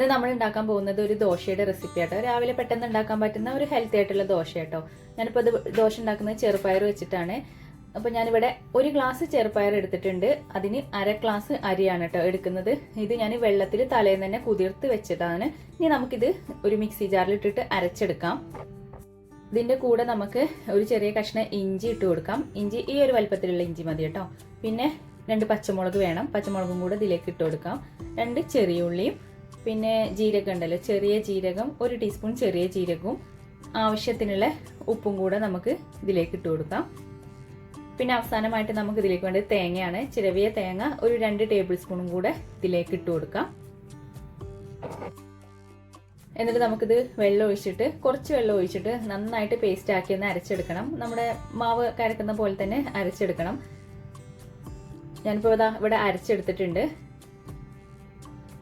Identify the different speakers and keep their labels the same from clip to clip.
Speaker 1: ഇന്ന് നമ്മൾ ഉണ്ടാക്കാൻ പോകുന്നത് ഒരു ദോശയുടെ റെസിപ്പി ആട്ടോ. രാവിലെ പെട്ടെന്ന് ഉണ്ടാക്കാൻ പറ്റുന്ന ഒരു ഹെൽത്തി ആയിട്ടുള്ള ദോശ കേട്ടോ ഞാനിപ്പോൾ ദോശ ഉണ്ടാക്കുന്നത് ചെറുപയർ വെച്ചിട്ടാണ്. അപ്പോൾ ഞാനിവിടെ ഒരു ഗ്ലാസ് ചെറുപയർ എടുത്തിട്ടുണ്ട്. അതിന് അര ഗ്ലാസ് അരിയാണ് കേട്ടോ എടുക്കുന്നത്. ഇത് ഞാൻ വെള്ളത്തിൽ തലേന്ന് തന്നെ കുതിർത്ത് വെച്ചതാണ്. ഇനി നമുക്കിത് ഒരു മിക്സി ജാറിൽ ഇട്ടിട്ട് അരച്ചെടുക്കാം. ഇതിന്റെ കൂടെ നമുക്ക് ഒരു ചെറിയ കഷ്ണം ഇഞ്ചി ഇട്ട് കൊടുക്കാം. ഇഞ്ചി ഈ ഒരു വലുപ്പത്തിലുള്ള ഇഞ്ചി മതി കേട്ടോ പിന്നെ രണ്ട് പച്ചമുളക് വേണം. പച്ചമുളകും കൂടെ ഇതിലേക്ക് ഇട്ട് കൊടുക്കാം. രണ്ട് ചെറിയ ഉള്ളിയും പിന്നെ ജീരകം ഉണ്ടല്ലോ ചെറിയ ജീരകം ഒരു ടീസ്പൂൺ ചെറിയ ജീരകവും ആവശ്യത്തിനുള്ള ഉപ്പും കൂടെ നമുക്ക് ഇതിലേക്ക് ഇട്ട് കൊടുക്കാം. പിന്നെ അവസാനമായിട്ട് നമുക്ക് ഇതിലേക്ക് വേണ്ടത് തേങ്ങയാണ്. ചിരവിയ തേങ്ങ ഒരു രണ്ട് ടേബിൾ സ്പൂണും കൂടെ ഇതിലേക്ക് ഇട്ട് കൊടുക്കാം. എന്നിട്ട് നമുക്കിത് വെള്ളം ഒഴിച്ചിട്ട് കുറച്ച് വെള്ളം ഒഴിച്ചിട്ട് നന്നായിട്ട് പേസ്റ്റ് ആക്കി ഒന്ന് അരച്ചെടുക്കണം. നമ്മുടെ മാവ് കരക്കുന്ന പോലെ തന്നെ അരച്ചെടുക്കണം. ഞാനിപ്പോൾ ഇതാ ഇവിടെ അരച്ചെടുത്തിട്ടുണ്ട്.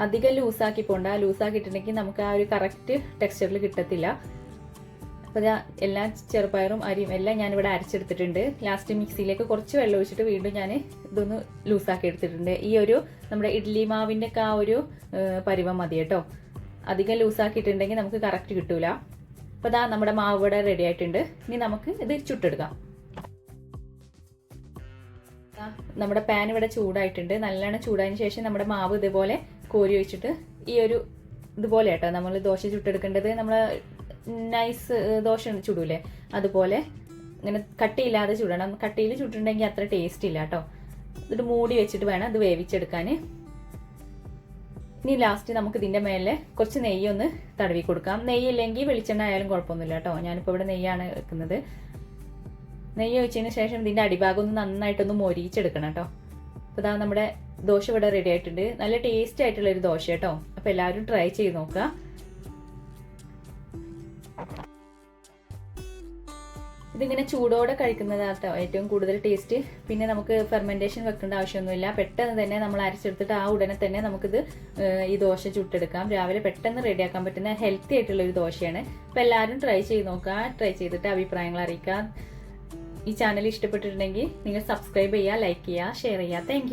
Speaker 1: അധികം ലൂസാക്കി പോകണ്ട ലൂസാക്കിയിട്ടുണ്ടെങ്കിൽ നമുക്ക് ആ ഒരു കറക്റ്റ് ടെക്സ്ചറിൽ കിട്ടത്തില്ല. അപ്പോൾ ഞാൻ എല്ലാ ചെറുപയറും അരിയും എല്ലാം ഞാനിവിടെ അരച്ചെടുത്തിട്ടുണ്ട്. ലാസ്റ്റ് മിക്സിയിലേക്ക് കുറച്ച് വെള്ളം ഒഴിച്ചിട്ട് വീണ്ടും ഞാൻ ഇതൊന്ന് ലൂസാക്കി എടുത്തിട്ടുണ്ട് ഈ ഒരു നമ്മുടെ ഇഡ്ലി മാവിന്റെ ഒക്കെ ആ ഒരു പരിവം മതി കേട്ടോ. അധികം ലൂസാക്കിയിട്ടുണ്ടെങ്കിൽ നമുക്ക് കറക്റ്റ് കിട്ടൂല. അപ്പോൾ ഇതാ നമ്മുടെ മാവ് ഇവിടെ റെഡി ആയിട്ടുണ്ട്. ഇനി നമുക്ക് ഇത് ചുട്ടെടുക്കാം. നമ്മുടെ പാൻ ഇവിടെ ചൂടായിട്ടുണ്ട്. നല്ലോണം ചൂടായതിനു ശേഷം നമ്മുടെ മാവ് ഇതുപോലെ കോരി വെച്ചിട്ട് ഈ ഒരു ഇതുപോലെ കേട്ടോ നമ്മൾ ദോശ ചുട്ടെടുക്കേണ്ടത് നമ്മൾ നൈസ് ദോശ ചുടൂലേ? അതുപോലെ ഇങ്ങനെ കട്ടിയില്ലാതെ ചുടണം. കട്ടിയിൽ ചുട്ടുണ്ടെങ്കിൽ അത്ര ടേസ്റ്റ് ഇല്ല കേട്ടോ ഇത് മൂടി വെച്ചിട്ട് വേണം അത് വേവിച്ചെടുക്കാൻ ഇനി ലാസ്റ്റ് നമുക്ക് ഇതിന്റെ മേലെ കുറച്ച് നെയ്യ് ഒന്ന് തടവി കൊടുക്കാം. നെയ്യ് ഇല്ലെങ്കിൽ വെളിച്ചെണ്ണ ആയാലും കുഴപ്പമൊന്നുമില്ല കേട്ടോ ഞാനിപ്പോൾ ഇവിടെ നെയ്യാണ് വെക്കുന്നത്. നെയ്യ് ഒഴിച്ചതിന് ശേഷം ഇതിന്റെ അടിഭാഗം ഒന്ന് നന്നായിട്ടൊന്ന് മൊരിയിച്ചെടുക്കണം കേട്ടോ അപ്പോൾ ഇതാ നമ്മുടെ ദോശ ഇവിടെ റെഡി ആയിട്ടുണ്ട് നല്ല ടേസ്റ്റി ആയിട്ടുള്ള ഒരു ദോശ കേട്ടോ. അപ്പോൾ എല്ലാവരും ട്രൈ ചെയ്ത് നോക്കുക. ഇതിങ്ങനെ ചൂടോടെ കഴിക്കുന്നതാട്ടോ ഏറ്റവും കൂടുതൽ ടേസ്റ്റ് പിന്നെ നമുക്ക് ഫെർമെന്റേഷൻ വെക്കേണ്ട ആവശ്യമൊന്നുമില്ല. പെട്ടെന്ന് തന്നെ നമ്മൾ അരച്ചെടുത്തിട്ട് ആ ഉടനെ തന്നെ നമുക്കിത് ഈ ദോശ ചുട്ടെടുക്കാം. രാവിലെ പെട്ടെന്ന് റെഡിയാക്കാൻ പറ്റുന്ന ഹെൽത്തി ആയിട്ടുള്ള ഒരു ദോശയാണ്. അപ്പോൾ എല്ലാവരും ട്രൈ ചെയ്ത് നോക്കുക. ട്രൈ ചെയ്തിട്ട് അഭിപ്രായങ്ങൾ അറിയിക്കുക. ഈ ചാനൽ ഇഷ്ടപ്പെട്ടിട്ടുണ്ടെങ്കിൽ നിങ്ങൾ സബ്സ്ക്രൈബ് ചെയ്യുക ലൈക്ക് ചെയ്യുക ഷെയർ ചെയ്യുക. താങ്ക്